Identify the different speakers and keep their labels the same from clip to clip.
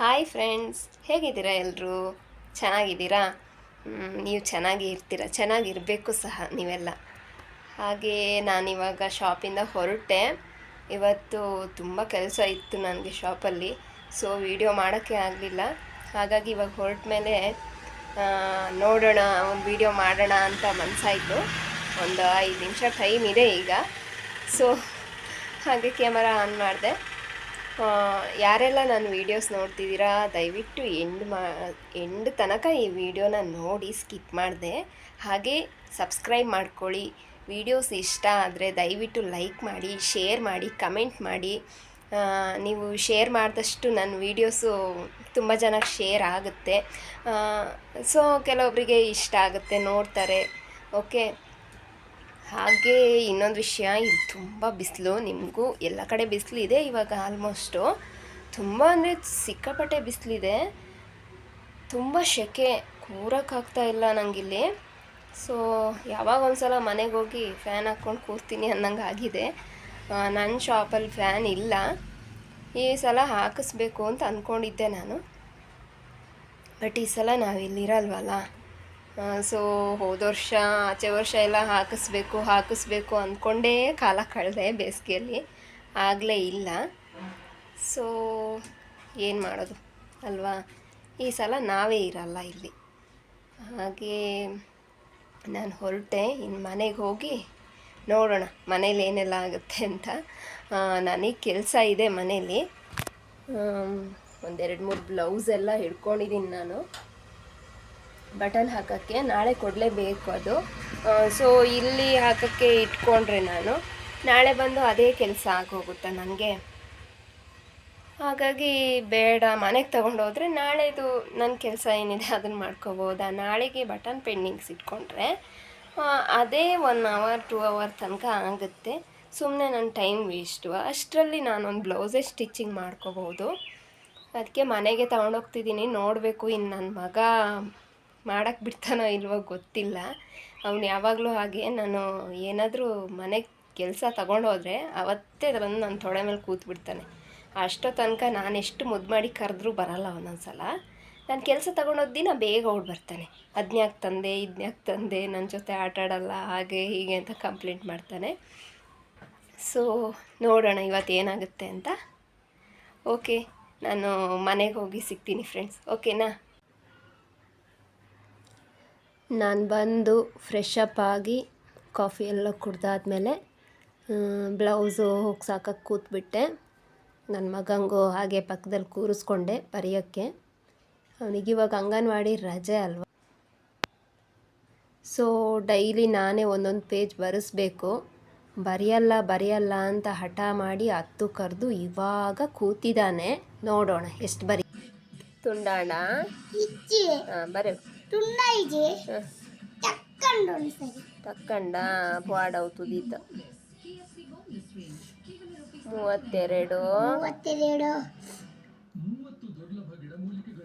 Speaker 1: Hi friends ಹೇಗಿದ್ದೀರಾ ಎಲ್ಲರೂ ಚೆನ್ನಾಗಿದ್ದೀರಾ? ನೀವು ಚೆನ್ನಾಗಿ ಇರ್ತೀರ? ಚೆನ್ನಾಗಿರಬೇಕು ಸಹ ನೀವೆಲ್ಲ. ಹಾಗೆ ನಾನಿವಾಗ ಶಾಪಿಂದ ಹೊರಟೆ. ಇವತ್ತು ತುಂಬ ಕೆಲಸ ಇತ್ತು ನನಗೆ ಶಾಪಲ್ಲಿ. ಸೊ ವಿಡಿಯೋ ಮಾಡೋಕ್ಕೆ ಆಗಲಿಲ್ಲ. ಹಾಗಾಗಿ ಇವಾಗ ಹೊರಟ ಮೇಲೆ ನೋಡೋಣ, ಒಂದು ವಿಡಿಯೋ ಮಾಡೋಣ ಅಂತ ಮನಸ್ಸಾಯಿತು ಒಂದು ಐದು ನಿಮಿಷ ಟೈಮ್ ಇದೆ ಈಗ. ಸೊ ಹಾಗೆ ಕ್ಯಾಮರಾ ಆನ್ ಮಾಡಿದೆ. ಯಾರೆಲ್ಲ ನನ್ನ ವೀಡಿಯೋಸ್ ನೋಡ್ತಿದ್ದೀರಾ, ದಯವಿಟ್ಟು ಎಂಡ್ ಮಾ ಎಂಡ್ ತನಕ ಈ ವಿಡಿಯೋನ ನೋಡಿ ಸ್ಕಿಪ್ ಮಾಡಿದೆ. ಹಾಗೆ ಸಬ್ಸ್ಕ್ರೈಬ್ ಮಾಡ್ಕೊಳ್ಳಿ. ವೀಡಿಯೋಸ್ ಇಷ್ಟ ಆದರೆ ದಯವಿಟ್ಟು ಲೈಕ್ ಮಾಡಿ ಶೇರ್ ಮಾಡಿ ಕಮೆಂಟ್ ಮಾಡಿ. ನೀವು ಶೇರ್ ಮಾಡಿದಷ್ಟು ನನ್ನ ವೀಡಿಯೋಸು ತುಂಬ ಜನಕ್ಕೆ ಶೇರ್ ಆಗುತ್ತೆ. ಸೊ ಕೆಲವೊಬ್ಬರಿಗೆ ಇಷ್ಟ ಆಗುತ್ತೆ ನೋಡ್ತಾರೆ. ಓಕೆ ಹಾಗೆ ಇನ್ನೊಂದು ವಿಷಯ, ಇದು ತುಂಬ ಬಿಸಿಲು, ನಿಮಗೂ ಎಲ್ಲ ಕಡೆ ಬಿಸಿಲಿದೆ ಇವಾಗ ಆಲ್ಮೋಸ್ಟು ತುಂಬ ಅಂದರೆ ಸಿಕ್ಕಾಪಟ್ಟೆ ಬಿಸಿಲಿದೆ. ತುಂಬ ಸೆಕೆ ಕೂರೋಕ್ಕಾಗ್ತಾ ಇಲ್ಲ ನನಗಿಲ್ಲಿ ಸೊ ಯಾವಾಗ ಒಂದ್ಸಲ ಮನೆಗೆ ಹೋಗಿ ಫ್ಯಾನ್ ಹಾಕ್ಕೊಂಡು ಕೂರ್ತೀನಿ ಅನ್ನಂಗೆ ಆಗಿದೆ. ನನ್ನ ಶಾಪಲ್ಲಿ ಫ್ಯಾನ್ ಇಲ್ಲ. ಈ ಸಲ ಹಾಕಿಸ್ಬೇಕು ಅಂತ ಅಂದ್ಕೊಂಡಿದ್ದೆ ನಾನು. ಬಟ್ ಈ ಸಲ ನಾವಿಲ್ಲಿರಲ್ವಲ್ಲ? ಸೊ ಹೋದ ವರ್ಷ, ಆಚೆ ವರ್ಷ ಎಲ್ಲ ಹಾಕಿಸ್ಬೇಕು ಹಾಕಿಸ್ಬೇಕು ಅಂದ್ಕೊಂಡೇ ಕಾಲ ಕಳೆದೆ ಬೇಸಿಗೆಯಲ್ಲಿ. ಆಗಲೇ ಇಲ್ಲ. ಸೊ ಏನು ಮಾಡೋದು? ಅಲ್ವಾ? ಈ ಸಲ ನಾವೇ ಇರಲ್ಲ ಇಲ್ಲಿ. ಹಾಗೆ ನಾನು ಹೊರಟೆ ಇನ್ನು ಮನೆಗೆ ಹೋಗಿ ನೋಡೋಣ, ಮನೇಲಿ ಏನೆಲ್ಲ ಆಗುತ್ತೆ ಅಂತ. ನನಗೆ ಕೆಲಸ ಇದೆ ಮನೇಲಿ. ಒಂದೆರಡು ಮೂರು ಬ್ಲೌಸ್ ಎಲ್ಲ ಹಿಡ್ಕೊಂಡಿದ್ದೀನಿ ನಾನು. ಬಟನ್ ಹಾಕೋಕ್ಕೆ ನಾಳೆ ಕೊಡಲೇಬೇಕು ಅದು. ಸೊ ಇಲ್ಲಿ ಹಾಕೋಕ್ಕೆ ಇಟ್ಕೊಂಡ್ರೆ ನಾನು. ನಾಳೆ ಬಂದು ಅದೇ ಕೆಲಸ ಆಗೋಗುತ್ತೆ ನನಗೆ. ಹಾಗಾಗಿ ಬೇಡ, ಮನೆಗೆ ತಗೊಂಡೋದ್ರೆ ನಾಳೆದು ನನ್ನ ಕೆಲಸ ಏನಿದೆ ಅದನ್ನು ಮಾಡ್ಕೋಬೋದಾ. ನಾಳೆಗೆ ಬಟನ್ ಪೆಂಡಿಂಗ್ಸ್ ಇಟ್ಕೊಂಡ್ರೆ ಅದೇ ಒನ್ ಅವರ್ ಟೂ ಅವರ್ ತನಕ ಆಗುತ್ತೆ. ಸುಮ್ಮನೆ ನನ್ನ ಟೈಮ್ ವೇಸ್ಟು. ಅಷ್ಟರಲ್ಲಿ ನಾನೊಂದು ಬ್ಲೌಸೇ ಸ್ಟಿಚಿಂಗ್ ಮಾಡ್ಕೋಬೋದು. ಅದಕ್ಕೆ ಮನೆಗೆ ತಗೊಂಡೋಗ್ತಿದ್ದೀನಿ ನೋಡಬೇಕು ಇನ್ನು ನನ್ನ ಮಗ ಮಾಡೋಕ್ಕೆ ಬಿಡ್ತಾನೋ ಇಲ್ವೋ ಗೊತ್ತಿಲ್ಲ. ಅವನು ಯಾವಾಗಲೂ ಹಾಗೆ ನಾನು ಏನಾದರೂ ಮನೆಗೆ ಕೆಲಸ ತಗೊಂಡೋದ್ರೆ ಅವತ್ತೇ ಬಂದು ನನ್ನ ತೊಡೆ ಮೇಲೆ ಕೂತ್ಬಿಡ್ತಾನೆ. ಅಷ್ಟೋ ತನಕ ನಾನು ಎಷ್ಟು ಮುದ್ದು ಮಾಡಿ ಕರೆದ್ರೂ ಬರಲ್ಲ ಒಂದೊಂದು ಸಲ ನಾನು ಕೆಲಸ ತಗೊಂಡೋದ ದಿನ ಬೇಗ ಓಡ್ ಬರ್ತಾನೆ. ಅದನ್ಯಾಕೆ ತಂದೆ, ಇದನ್ಯಾಕೆ ತಂದೆ ನನ್ನ ಜೊತೆ ಆಟ ಆಡಲ್ಲ, ಹಾಗೆ ಹೀಗೆ ಅಂತ ಕಂಪ್ಲೇಂಟ್ ಮಾಡ್ತಾನೆ. ಸೊ, ನೋಡೋಣ ಇವತ್ತು ಏನಾಗುತ್ತೆ ಅಂತ. ಓಕೆ, ನಾನು ಮನೆಗೆ ಹೋಗಿ ಸಿಗ್ತೀನಿ ಫ್ರೆಂಡ್ಸ್ ಓಕೆನಾ? ನಾನು ಬಂದು ಫ್ರೆಶ್ ಅಪ್ ಆಗಿ ಕಾಫಿ ಎಲ್ಲ ಕುಡ್ದಾದ್ಮೇಲೆ ಬ್ಲೌಸು ಹೋಗ್ಸಾಕಕ್ಕೆ ಕೂತ್ಬಿಟ್ಟೆ. ನನ್ನ ಮಗಂಗೂ ಹಾಗೆ ಪಕ್ಕದಲ್ಲಿ ಕೂರಿಸ್ಕೊಂಡೆ ಬರೆಯೋಕ್ಕೆ. ಅವನಿಗಿವಾಗ ಅಂಗನವಾಡಿ ರಜೆ ಅಲ್ವ? ಸೊ ಡೈಲಿ ನಾನೇ ಒಂದೊಂದು ಪೇಜ್ ಬರೆಸ್ಬೇಕು. ಬರೆಯಲ್ಲ ಬರೆಯಲ್ಲ ಅಂತ ಹಠ ಮಾಡಿ ಹತ್ತು ಕರೆದು ಇವಾಗ ಕೂತಿದ್ದಾನೆ ನೋಡೋಣ ಎಷ್ಟು ಬರೀ ತುಂಡಾಣ? ಬರೀ.
Speaker 2: ತುಂಡ ಇದೆ.
Speaker 1: ಹಾಂ.
Speaker 2: ತಕ್ಕಂಡು
Speaker 1: ತಕ್ಕಂಡ ಬಾಡವು ತುದೀತ. ಮೂವತ್ತೆರಡು.
Speaker 2: ಮೂವತ್ತೆರಡು.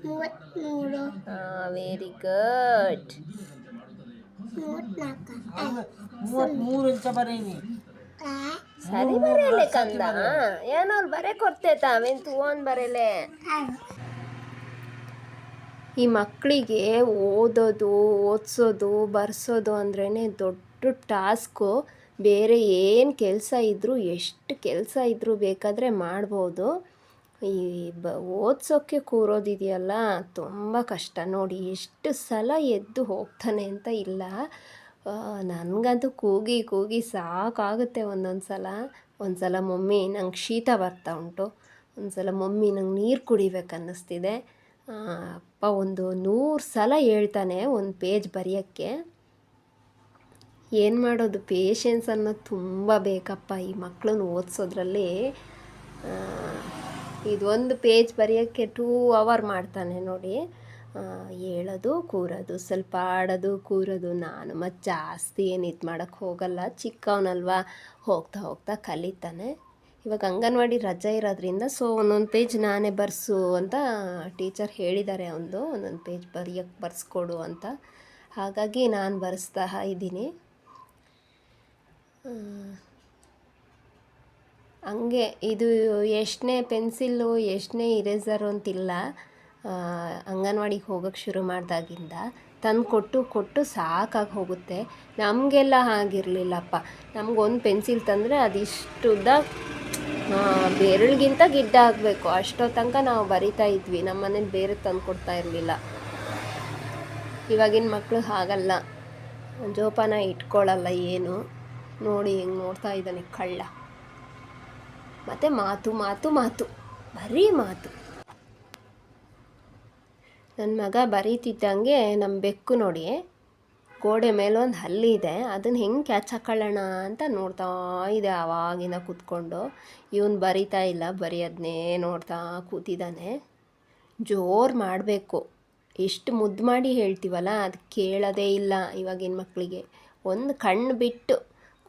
Speaker 2: ಮೂವತ್ತ್ಮೂರು.
Speaker 1: ವೆರಿ ಗುಡ್
Speaker 3: ಮೂವತ್ಮೂರು ಇಂಚ ಬರೀನಿ.
Speaker 1: ಸರಿ ಬರೇಲೆ ಕಂದ. ಏನೋ ಬರೆ ಬರೇ ಕೊಡ್ತೇತ ಅವೆಂತ ಓನ್ ಬರೇಲೆ ಈ ಮಕ್ಕಳಿಗೆ ಓದೋದು ಓದಿಸೋದು ಬರ್ಸೋದು ಅಂದ್ರೇ ದೊಡ್ಡ ಟಾಸ್ಕು. ಬೇರೆ ಏನು ಕೆಲಸ ಇದ್ದರೂ ಎಷ್ಟು ಕೆಲಸ ಇದ್ದರೂ ಬೇಕಾದರೆ ಮಾಡ್ಬೋದು. ಈ ಬ ಓದಿಸೋಕ್ಕೆ ಕೂರೋದಿದೆಯಲ್ಲ ತುಂಬ ಕಷ್ಟ. ನೋಡಿ ಎಷ್ಟು ಸಲ ಎದ್ದು ಹೋಗ್ತಾನೆ ಅಂತ ಇಲ್ಲ. ನನಗಂತೂ ಕೂಗಿ ಕೂಗಿ ಸಾಕಾಗುತ್ತೆ ಒಂದೊಂದು ಸಲ ಒಂದು ಸಲ ಮಮ್ಮಿ ನಂಗೆ ಶೀತ ಬರ್ತಾ ಉಂಟು. ಒಂದು ಸಲ ಮಮ್ಮಿ ನಂಗೆ ನೀರು ಕುಡಿಬೇಕು ಅನ್ನಿಸ್ತಿದೆ ಆ, ಅಪ್ಪ ಒಂದು ನೂರು ಸಲ ಹೇಳ್ತಾನೆ ಒಂದು ಪೇಜ್ ಬರೆಯೋಕ್ಕೆ. ಏನು ಮಾಡೋದು? ಪೇಷನ್ಸ್ ಅನ್ನೋದು ತುಂಬ ಬೇಕಪ್ಪ ಈ ಮಕ್ಕಳನ್ನ ಓದಿಸೋದ್ರಲ್ಲಿ. ಇದೊಂದು ಪೇಜ್ ಬರೆಯೋಕ್ಕೆ ಟೂ ಅವರ್ ಮಾಡ್ತಾನೆ ನೋಡಿ. ಹೇಳೋದು, ಕೂರೋದು, ಸ್ವಲ್ಪ ಆಡೋದು, ಕೂರೋದು. ನಾನು ಮತ್ತು ಜಾಸ್ತಿ ಏನು ಇದು ಮಾಡೋಕ್ಕೆ ಹೋಗಲ್ಲ. ಚಿಕ್ಕವನಲ್ವಾ? ಹೋಗ್ತಾ ಹೋಗ್ತಾ ಕಲಿತಾನೆ. ಇವಾಗ ಅಂಗನವಾಡಿ ರಜೆ ಇರೋದ್ರಿಂದ ಸೊ ಒಂದೊಂದು ಪೇಜ್ ನಾನೇ ಬರ್ಸು ಅಂತ ಟೀಚರ್ ಹೇಳಿದ್ದಾರೆ ಅವನು ಒಂದೊಂದು ಪೇಜ್ ಬರೆಯೋಕ್ಕೆ ಬರೆಸ್ಕೊಡು ಅಂತ. ಹಾಗಾಗಿ ನಾನು ಬರೆಸ್ತಾ ಇದ್ದೀನಿ. ಹಂಗೆ ಇದು ಎಷ್ಟನೇ ಪೆನ್ಸಿಲ್ಲು ಎಷ್ಟನೇ ಇರೇಸರು ಅಂತಿಲ್ಲ. ಅಂಗನವಾಡಿಗೆ ಹೋಗೋಕ್ಕೆ ಶುರು ಮಾಡಿದಾಗಿಂದ ತಂದು ಕೊಟ್ಟು ಕೊಟ್ಟು ಸಾಕಾಗಿ ಹೋಗುತ್ತೆ. ನಮಗೆಲ್ಲ ಆಗಿರಲಿಲ್ಲಪ್ಪ ನಮಗೊಂದು ಪೆನ್ಸಿಲ್ ತಂದರೆ ಅದಿಷ್ಟುದ್ದ ಆ, ಬೆರಳಿಗಿಂತ ಗಿಡ್ಡ ಆಗಬೇಕು. ಅಷ್ಟೋ ತನಕ ನಾವು ಬರಿತಾ ಇದ್ವಿ. ನಮ್ಮ ಮನೇಲಿ ಬೇರೆ ತಂದು ಕೊಡ್ತಾ ಇರಲಿಲ್ಲ. ಇವಾಗಿನ ಮಕ್ಕಳು ಹಾಗಲ್ಲ. ಜೋಪಾನ ಇಟ್ಕೊಳ್ಳಲ್ಲ ಏನು? ನೋಡಿ ಹೆಂಗೆ ನೋಡ್ತಾ ಇದ್ದಾನೆ ಕಳ್ಳ. ಮತ್ತು ಮಾತು ಮಾತು ಮಾತು. ಬರೀ ಮಾತು. ನನ್ನ ಮಗ ಬರೀತಿದ್ದಂಗೆ ನಮ್ಮ ಬೆಕ್ಕು ನೋಡಿ ಗೋಡೆ ಮೇಲೆ ಒಂದು ಹಲ್ಲಿ ಇದೆ. ಅದನ್ನು ಹೆಂಗೆ ಕ್ಯಾಚ್ ಹಾಕೊಳ್ಳೋಣ ಅಂತ ನೋಡ್ತಾ ಇದೆ ಆವಾಗಿನ ಕೂತ್ಕೊಂಡು. ಇವನು ಬರಿತಾ ಇಲ್ಲ ಬರೆಯೋದನ್ನೇ ನೋಡ್ತಾ ಕೂತಿದ್ದಾನೆ ಜೋರು ಮಾಡಬೇಕು. ಎಷ್ಟು ಮುದ್ದು ಮಾಡಿ ಹೇಳ್ತೀವಲ್ಲ, ಅದು ಕೇಳೋದೇ ಇಲ್ಲ ಇವಾಗಿನ ಮಕ್ಕಳಿಗೆ ಒಂದು ಕಣ್ಣು ಬಿಟ್ಟು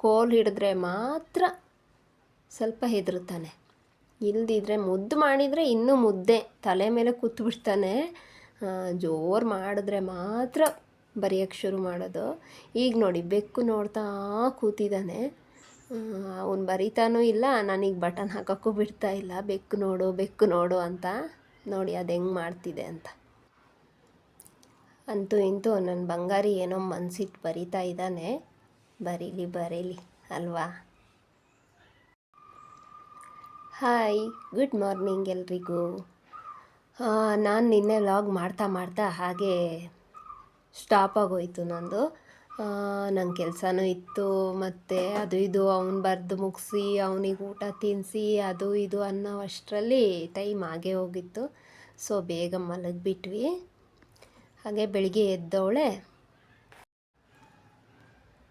Speaker 1: ಕೋಲ್ ಹಿಡಿದ್ರೆ ಮಾತ್ರ ಸ್ವಲ್ಪ ಹೆದರುತ್ತಾನೆ. ಇಲ್ದಿದ್ರೆ ಮುದ್ದು ಮಾಡಿದರೆ ಇನ್ನೂ ಮುದ್ದೆ. ತಲೆ ಮೇಲೆ ಕೂತ್ಬಿಡ್ತಾನೆ. ಜೋರು ಮಾಡಿದ್ರೆ ಮಾತ್ರ ಬರೆಯೋಕ್ಕೆ ಶುರು ಮಾಡೋದು. ಈಗ ನೋಡಿ, ಬೆಕ್ಕು ನೋಡ್ತಾ ಕೂತಿದ್ದಾನೆ. ಅವನು ಬರಿತಾನೂ ಇಲ್ಲ, ನನಗೆ ಬಟನ್ ಹಾಕೋಕ್ಕೂ ಬಿಡ್ತಾ ಇಲ್ಲ. ಬೆಕ್ಕು ನೋಡು ಬೆಕ್ಕು ನೋಡು ಅಂತ ನೋಡಿ ಅದು ಹೆಂಗೆ ಮಾಡ್ತಿದೆ ಅಂತ. ಅಂತೂ ಇಂತೂ ನನ್ನ ಬಂಗಾರಿ ಏನೋ ಮನ್ಸಿಟ್ಟು ಬರಿತಾ ಇದ್ದಾನೆ. ಬರೀಲಿ ಬರೀಲಿ, ಅಲ್ವಾ? ಹಾಯ್, ಗುಡ್ ಮಾರ್ನಿಂಗ್ ಎಲ್ರಿಗೂ. ನಾನು ನಿನ್ನೆ ಲಾಗ್ ಮಾಡ್ತಾ ಮಾಡ್ತಾ ಹಾಗೆ ಸ್ಟಾಪ್ ಆಗೋಯ್ತು ನಂದು ನನ್ನ ಕೆಲಸನೂ ಇತ್ತು, ಮತ್ತು ಅದು ಇದು ಅವ್ನು ಬರೆದು ಮುಗಿಸಿ, ಅವನಿಗೆ ಊಟ ತಿನ್ನಿಸಿ ಅದು ಇದು ಅನ್ನೋ ಅಷ್ಟರಲ್ಲಿ ಟೈಮ್ ಆಗೇ ಹೋಗಿತ್ತು. ಸೊ, ಬೇಗ ಮಲಗಿಬಿಟ್ವಿ. ಹಾಗೆ ಬೆಳಿಗ್ಗೆ ಎದ್ದವಳೆ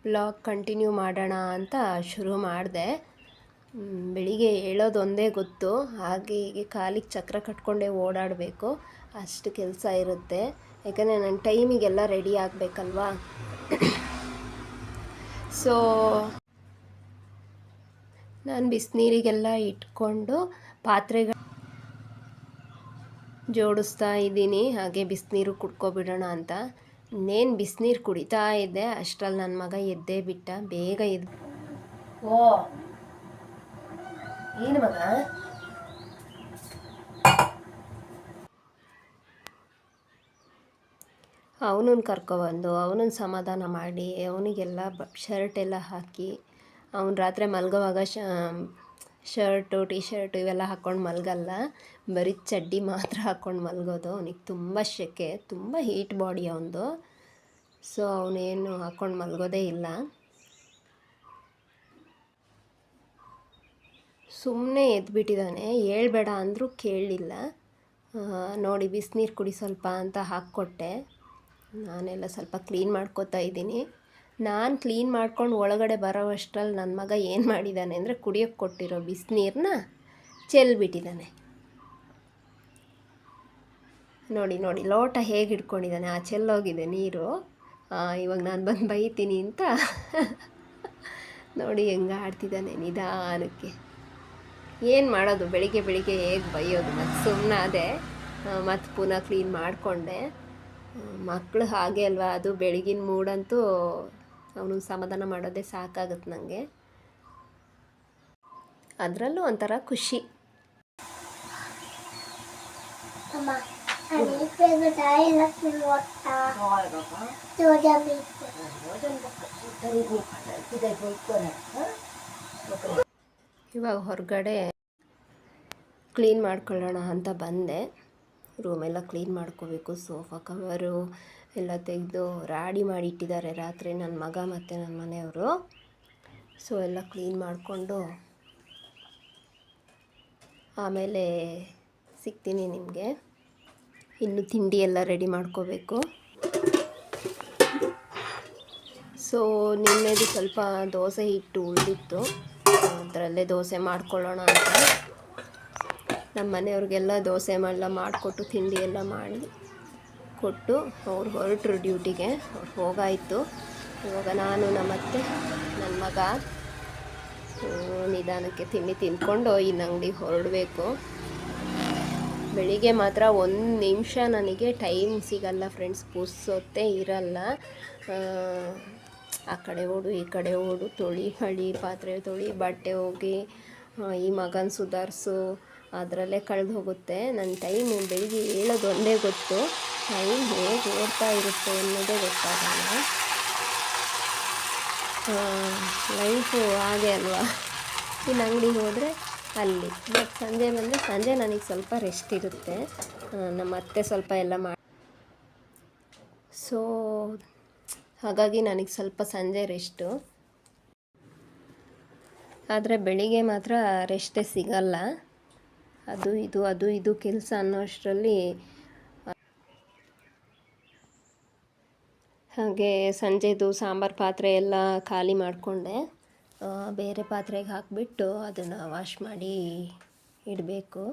Speaker 1: ಬ್ಲಾಗ್ ಕಂಟಿನ್ಯೂ ಮಾಡೋಣ ಅಂತ ಶುರು ಮಾಡಿದೆ. ಬೆಳಿಗ್ಗೆ ಹೇಳೋದು ಒಂದೇ ಗೊತ್ತು. ಹಾಗೆ ಹೀಗೆ ಕಾಲಿಗೆ ಚಕ್ರ ಕಟ್ಕೊಂಡೇ ಓಡಾಡಬೇಕು. ಅಷ್ಟು ಕೆಲಸ ಇರುತ್ತೆ. ಯಾಕಂದರೆ ನನ್ನ ಟೈಮಿಗೆಲ್ಲ ರೆಡಿ ಆಗಬೇಕಲ್ವಾ? ಸೊ ನಾನು ಬಿಸಿನೀರಿಗೆಲ್ಲ ಇಟ್ಕೊಂಡು ಪಾತ್ರೆಗಳು ಜೋಡಿಸ್ತಾ ಇದ್ದೀನಿ. ಹಾಗೆ ಬಿಸಿನೀರು ಕುಡ್ಕೊಬಿಡೋಣ ಅಂತ. ಇನ್ನೇನು ಬಿಸಿನೀರು ಕುಡಿತಾ ಇದ್ದೆ. ಅಷ್ಟರಲ್ಲಿ ನನ್ನ ಮಗ ಎದ್ದೇ ಬಿಟ್ಟ. ಬೇಗ ಎದ್ದು
Speaker 3: ಓ, ಏನು ಮಗ?
Speaker 1: ಅವನನ್ನು ಕರ್ಕೊಬಂದು ಅವನನ್ನು ಸಮಾಧಾನ ಮಾಡಿ, ಅವನಿಗೆಲ್ಲ ಬ ಶರ್ಟ್ ಎಲ್ಲ ಹಾಕಿ, ಅವನು ರಾತ್ರಿ ಮಲ್ಗೋವಾಗ ಶರ್ಟು ಟಿ ಶರ್ಟು ಇವೆಲ್ಲ ಹಾಕ್ಕೊಂಡು ಮಲಗಲ್ಲ. ಬರೀ ಚಡ್ಡಿ ಮಾತ್ರ ಹಾಕ್ಕೊಂಡು ಮಲಗೋದು. ಅವನಿಗೆ ತುಂಬ ಶೆಕೆ, ತುಂಬ ಹೀಟ್ ಬಾಡಿ ಅವನದು. ಸೊ ಅವನೇನು ಹಾಕ್ಕೊಂಡು ಮಲಗೋದೇ ಇಲ್ಲ. ಸುಮ್ಮನೆ ಎದ್ಬಿಟ್ಟಿದ್ದಾನೆ ಹೇಳ್ಬೇಡ ಅಂದರೂ ಕೇಳಲಿಲ್ಲ ನೋಡಿ, ಬಿಸಿನೀರು ಕುಡಿ ಸ್ವಲ್ಪ ಅಂತ ಹಾಕ್ಕೊಟ್ಟೆ. ನಾನೆಲ್ಲ ಸ್ವಲ್ಪ ಕ್ಲೀನ್ ಮಾಡ್ಕೋತಾ ಇದ್ದೀನಿ. ನಾನು ಕ್ಲೀನ್ ಮಾಡ್ಕೊಂಡು ಒಳಗಡೆ ಬರೋವಷ್ಟ್ರಲ್ಲಿ ನನ್ನ ಮಗ ಏನು ಮಾಡಿದ್ದಾನೆ ಅಂದರೆ ಕುಡಿಯೋಕ್ಕೆ ಕೊಟ್ಟಿರೋ ಬಿಸಿನೀರನ್ನ ಚೆಲ್ಬಿಟ್ಟಿದ್ದಾನೆ ನೋಡಿ ನೋಡಿ, ಲೋಟ ಹೇಗೆ ಹಿಡ್ಕೊಂಡಿದ್ದಾನೆ ಆ ಚೆಲ್ಲೋಗಿದೆ ನೀರು. ಇವಾಗ ನಾನು ಬಂದು ಬೈತೀನಿ ಅಂತ. ನೋಡಿ, ಹೆಂಗೆ ಆಡ್ತಿದ್ದಾನೆ ನಿಧಾನಕ್ಕೆ. ಏನು ಮಾಡೋದು? ಬೆಳಿಗ್ಗೆ ಬೆಳಿಗ್ಗೆ ಹೇಗೆ ಬೈಯೋದು? ಮತ್ತು ಸುಮ್ಮನೆ ಅದೇ ಮತ್ತು ಪುನಃ ಕ್ಲೀನ್ ಮಾಡಿಕೊಂಡೆ. ಮಕ್ಕಳು ಹಾಗೆ ಅಲ್ವಾ? ಅದು ಬೆಳಗಿನ ಮೂಡಂತೂ ಅವನು ಸಮಾಧಾನ ಮಾಡೋದೇ ಸಾಕಾಗುತ್ತೆ ನನಗೆ ಅದರಲ್ಲೂ ಒಂಥರ ಖುಷಿ. ಇವಾಗ ಹೊರಗಡೆ ಕ್ಲೀನ್ ಮಾಡ್ಕೊಳ್ಳೋಣ ಅಂತ ಬಂದೆ. ರೂಮೆಲ್ಲ ಕ್ಲೀನ್ ಮಾಡ್ಕೋಬೇಕು, ಸೋಫಾ ಕವರು ಎಲ್ಲ ತೆಗೆದು ರಾಡಿ ಮಾಡಿಟ್ಟಿದ್ದಾರೆ ರಾತ್ರಿ ನನ್ನ ಮಗ ಮತ್ತು ನನ್ನ ಮನೆಯವರು. ಸೊ ಎಲ್ಲ ಕ್ಲೀನ್ ಮಾಡಿಕೊಂಡು ಆಮೇಲೆ ಸಿಗ್ತೀನಿ ನಿಮಗೆ. ಇನ್ನು ತಿಂಡಿ ಎಲ್ಲ ರೆಡಿ ಮಾಡ್ಕೋಬೇಕು. ಸೊ ನಿನ್ನೆದು ಸ್ವಲ್ಪ ದೋಸೆ ಹಿಟ್ಟು ಉಳಿದಿತ್ತು. ಅದರಲ್ಲೇ ದೋಸೆ ಮಾಡ್ಕೊಳ್ಳೋಣ ಅಂತ. ನಮ್ಮ ಮನೆಯವ್ರಿಗೆಲ್ಲ ದೋಸೆ ಮಾಡಲ್ಲ ಮಾಡಿಕೊಟ್ಟು, ತಿಂಡಿ ಎಲ್ಲ ಮಾಡಿ ಕೊಟ್ಟು ಅವ್ರು ಹೊರಟರು ಡ್ಯೂಟಿಗೆ. ಅವ್ರು ಹೋಗಾಯಿತು. ಇವಾಗ ನಾನು ನಮ್ಮತ್ತೆ ನನ್ನ ಮಗ ನಿಧಾನಕ್ಕೆ ತಿಂಡಿ ತಿಂದ್ಕೊಂಡು ಇನ್ನು ಅಂಗಡಿಗೆ ಹೊರಡಬೇಕು. ಬೆಳಿಗ್ಗೆ ಮಾತ್ರ ಒಂದು ನಿಮಿಷ ನನಗೆ ಟೈಮ್ ಸಿಗಲ್ಲ ಫ್ರೆಂಡ್ಸ್, ಪುರ್ಸೊತ್ತೇ ಇರಲ್ಲ. ಆ ಕಡೆ ಓಡು, ಈ ಕಡೆ ಓಡು, ತೊಳಿ, ಹಳಿ, ಪಾತ್ರೆ ತೊಳಿ, ಬಟ್ಟೆ ಹೋಗಿ ಈ ಮಗನ ಸುಧಾರಿಸು ಅದರಲ್ಲೇ ಕಳೆದು ಹೋಗುತ್ತೆ. ನನ್ನ ಟೈಮು ಬೆಳಿಗ್ಗೆ ಹೇಳೋದು ಒಂದೇ ಗೊತ್ತು. ಟೈಮ್ ಹೇಗೆ ಓಡ್ತಾ ಇರುತ್ತೆ ಅನ್ನೋದೇ ಗೊತ್ತಾಗಲ್ಲ. ಲೈಫು ಹಾಗೆ ಅಲ್ವಾ? ಇನ್ನು ಅಂಗಡಿಗೆ ಹೋದರೆ ಅಲ್ಲಿ. ಬಟ್ ಸಂಜೆ ಬಂದರೆ ಸಂಜೆ ನನಗೆ ಸ್ವಲ್ಪ ರೆಸ್ಟ್ ಇರುತ್ತೆ. ನಮ್ಮ ಅತ್ತೆ ಸ್ವಲ್ಪ ಎಲ್ಲ ಮಾಡಿ ಸೊ ಹಾಗಾಗಿ ನನಗೆ ಸ್ವಲ್ಪ ಸಂಜೆ ರೆಸ್ಟು ಆದರೆ ಬೆಳಿಗ್ಗೆ ಮಾತ್ರ ರೆಸ್ಟೇ ಸಿಗಲ್ಲ. ಅದು ಇದು ಅದು ಇದು ಕೆಲಸ ಅನ್ನೋಷ್ಟರಲ್ಲಿ ಹಾಗೆ ಸಂಜೆದು ಸಾಂಬಾರು ಪಾತ್ರೆ ಎಲ್ಲ ಖಾಲಿ ಮಾಡಿಕೊಂಡೆ. ಬೇರೆ ಪಾತ್ರೆಗೆ ಹಾಕಿಬಿಟ್ಟು ಅದನ್ನು ವಾಶ್ ಮಾಡಿ ಇಡಬೇಕು.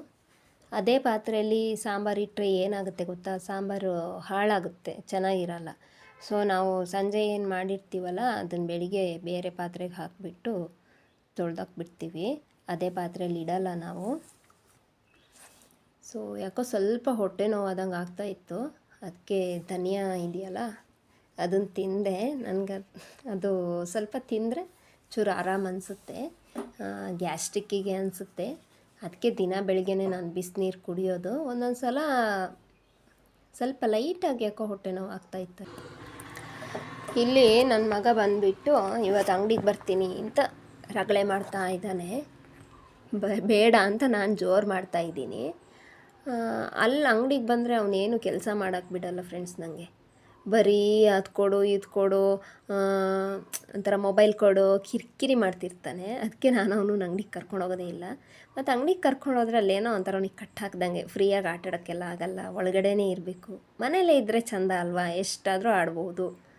Speaker 1: ಅದೇ ಪಾತ್ರೆಯಲ್ಲಿ ಸಾಂಬಾರು ಇಟ್ಟರೆ ಏನಾಗುತ್ತೆ ಗೊತ್ತಾ? ಸಾಂಬಾರು ಹಾಳಾಗುತ್ತೆ, ಚೆನ್ನಾಗಿರಲ್ಲ. ಸೊ ನಾವು ಸಂಜೆ ಏನು ಮಾಡಿರ್ತೀವಲ್ಲ ಅದನ್ನು ಬೆಳಿಗ್ಗೆ ಬೇರೆ ಪಾತ್ರೆಗೆ ಹಾಕಿಬಿಟ್ಟು ತೊಳೆದಾಕ್ಬಿಡ್ತೀವಿ. ಅದೇ ಪಾತ್ರೆಯಲ್ಲಿ ಇಡಲ್ಲ ನಾವು. ಸೊ ಯಾಕೋ ಸ್ವಲ್ಪ ಹೊಟ್ಟೆ ನೋವಾದಂಗೆ ಆಗ್ತಾ ಇತ್ತು. ಅದಕ್ಕೆ ಧನಿಯಾ ಇದೆಯಲ್ಲ, ಅದನ್ನು ತಿಂದೆ. ನನಗೆ ಅದು ಸ್ವಲ್ಪ ತಿಂದರೆ ಚೂರು ಆರಾಮ ಅನಿಸುತ್ತೆ ಗ್ಯಾಸ್ಟ್ರಿಕ್ಕಿಗೆ ಅನಿಸುತ್ತೆ. ಅದಕ್ಕೆ ದಿನ ಬೆಳಗ್ಗೆನೇ ನಾನು ಬಿಸಿನೀರು ಕುಡಿಯೋದು. ಒಂದೊಂದು ಸಲ ಸ್ವಲ್ಪ ಲೈಟಾಗಿ ಯಾಕೋ ಹೊಟ್ಟೆ ನೋವು ಆಗ್ತಾಯಿತ್ತು ಇಲ್ಲಿ ನನ್ನ ಮಗ ಬಂದುಬಿಟ್ಟು, ಇವತ್ತು ಅಂಗಡಿಗೆ ಬರ್ತೀನಿ ಅಂತ ರಗಳೆ ಮಾಡ್ತಾ ಇದ್ದಾನೆ. ಬೇಡ ಅಂತ ನಾನು ಜೋರು ಮಾಡ್ತಾ ಇದ್ದೀನಿ. ಅಲ್ಲಿ ಅಂಗಡಿಗೆ ಬಂದರೆ ಅವನೇನು ಕೆಲಸ ಮಾಡೋಕ್ಕೆ ಬಿಡಲ್ಲ ಫ್ರೆಂಡ್ಸ್ ನನಗೆ ಬರೀ ಅದು ಕೊಡು, ಇದು ಕೊಡು ಒಂಥರ ಮೊಬೈಲ್ ಕೊಡು, ಕಿರಿಕಿರಿ ಮಾಡ್ತಿರ್ತಾನೆ. ಅದಕ್ಕೆ ನಾನು ಅವನು ಅಂಗಡಿಗೆ ಕರ್ಕೊಂಡು ಹೋಗೋದೇ ಇಲ್ಲ. ಮತ್ತು ಅಂಗಡಿಗೆ ಕರ್ಕೊಂಡೋದ್ರೆ ಅಲ್ಲೇನೋ ಒಂಥರ ಅವ್ನಿಗೆ ಕಟ್ ಹಾಕ್ದಂಗೆ ಫ್ರೀಯಾಗಿ ಆಟಾಡೋಕ್ಕೆಲ್ಲ ಆಗಲ್ಲ, ಒಳಗಡೆನೇ ಇರಬೇಕು. ಮನೇಲೇ ಇದ್ದರೆ ಚಂದ ಅಲ್ವಾ? ಎಷ್ಟಾದರೂ ಆಡ್ಬೋದು.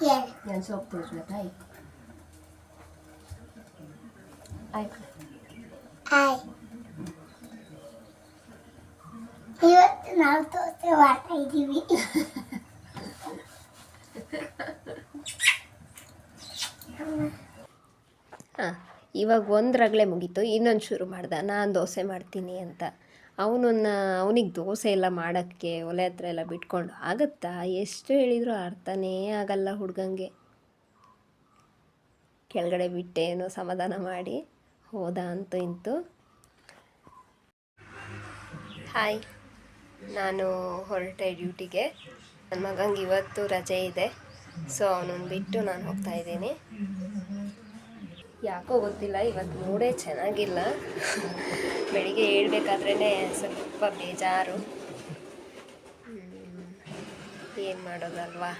Speaker 2: Vieni.
Speaker 1: ನಾನು ಸೋಪ್ ತೋರಿಸ್ಲ ತಾಯಿ ಆಯ್ತು.
Speaker 2: ಇವತ್ತು ನಾವು ದೋಸೆ ಮಾಡ್ತಾ ಇದ್ದೀವಿ
Speaker 1: ಹಾಂ ಇವಾಗ ಒಂದು ರಗಳೆ ಮುಗೀತು ಇನ್ನೊಂದು ಶುರು ಮಾಡ್ದ ನಾನು ದೋಸೆ ಮಾಡ್ತೀನಿ ಅಂತ. ಅವನನ್ನ, ಅವನಿಗೆ ದೋಸೆ ಎಲ್ಲ ಮಾಡೋಕ್ಕೆ ಒಲೆ ಹತ್ರ ಎಲ್ಲ ಬಿಟ್ಕೊಂಡು ಆಗುತ್ತಾ? ಎಷ್ಟು ಹೇಳಿದರೂ ಅರ್ಥನೇ ಆಗಲ್ಲ ಹುಡ್ಗಂಗೆ. ಕೆಳಗಡೆ ಬಿಟ್ಟೇನೋ ಸಮಾಧಾನ ಮಾಡಿ. ಹೋದ ಅಂತ ಇಂತು. ಹಾಯ್, ನಾನು ಹೊರಟೆ ಡ್ಯೂಟಿಗೆ. ನನ್ನ ಮಗಂಗೆ ಇವತ್ತು ರಜೆ ಇದೆ. ಸೊ ಅವನನ್ನು ಬಿಟ್ಟು ನಾನು ಹೋಗ್ತಾ ಇದ್ದೀನಿ. ಯಾಕೋ ಗೊತ್ತಿಲ್ಲ ಇವತ್ತು ಮೂಡೇ ಚೆನ್ನಾಗಿಲ್ಲ. ಬೆಳಿಗ್ಗೆ ಹೇಳ್ಬೇಕಾದ್ರೇ ಸ್ವಲ್ಪ ಬೇಜಾರು. ಏನು ಮಾಡೋದಲ್ವಾ?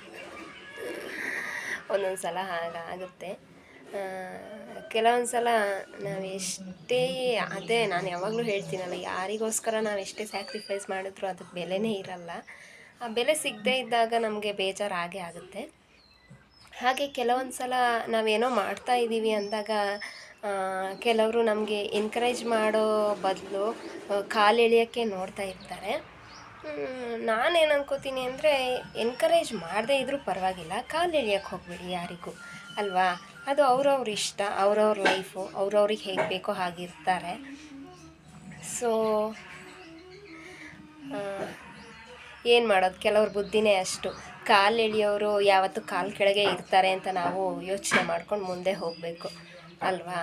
Speaker 1: ಒಂದೊಂದು ಸಲ ಹಾಗಾಗುತ್ತೆ ಕೆಲವೊಂದು ಸಲ ನಾವು ಎಷ್ಟೇ, ಅದೇ ನಾನು ಯಾವಾಗಲೂ ಹೇಳ್ತೀನಲ್ಲ, ಯಾರಿಗೋಸ್ಕರ ನಾವು ಎಷ್ಟೇ ಸ್ಯಾಕ್ರಿಫೈಸ್ ಮಾಡಿದ್ರು ಅದಕ್ಕೆ ಬೆಲೆನೇ ಇರಲ್ಲ. ಆ ಬೆಲೆ ಸಿಗದೇ ಇದ್ದಾಗ ನಮಗೆ ಬೇಜಾರು ಆಗೇ ಆಗುತ್ತೆ. ಹಾಗೆ ಕೆಲವೊಂದು ಸಲ ನಾವೇನೋ ಮಾಡ್ತಾ ಇದ್ದೀವಿ ಅಂದಾಗ ಕೆಲವರು ನಮಗೆ ಎನ್ಕರೇಜ್ ಮಾಡೋ ಬದಲು ಕಾಲು ಎಳೆಯೋಕ್ಕೆ ನೋಡ್ತಾ ಇರ್ತಾರೆ. ನಾನೇನು ಅನ್ಕೋತೀನಿ ಅಂದರೆ ಎನ್ಕರೇಜ್ ಮಾಡದೇ ಇದ್ದರೂ ಪರವಾಗಿಲ್ಲ, ಕಾಲು ಎಳಿಯೋಕ್ಕೆ ಹೋಗ್ಬೇಡಿ ಯಾರಿಗೂ, ಅಲ್ವಾ? ಅದು ಅವ್ರವ್ರ ಇಷ್ಟ, ಅವ್ರವ್ರ ಲೈಫು ಅವ್ರವ್ರಿಗೆ ಹೇಗೆ ಬೇಕೋ ಹಾಗಿರ್ತಾರೆ ಸೊ ಏನು ಮಾಡೋದು? ಕೆಲವ್ರ ಬುದ್ಧಿನೇ ಅಷ್ಟು. ಕಾಲು ಎಳೆಯೋರು ಯಾವತ್ತೂ ಕಾಲು ಕೆಳಗೆ ಇರ್ತಾರೆ ಅಂತ ನಾವು ಯೋಚನೆ ಮಾಡ್ಕೊಂಡು ಮುಂದೆ ಹೋಗಬೇಕು, ಅಲ್ವಾ?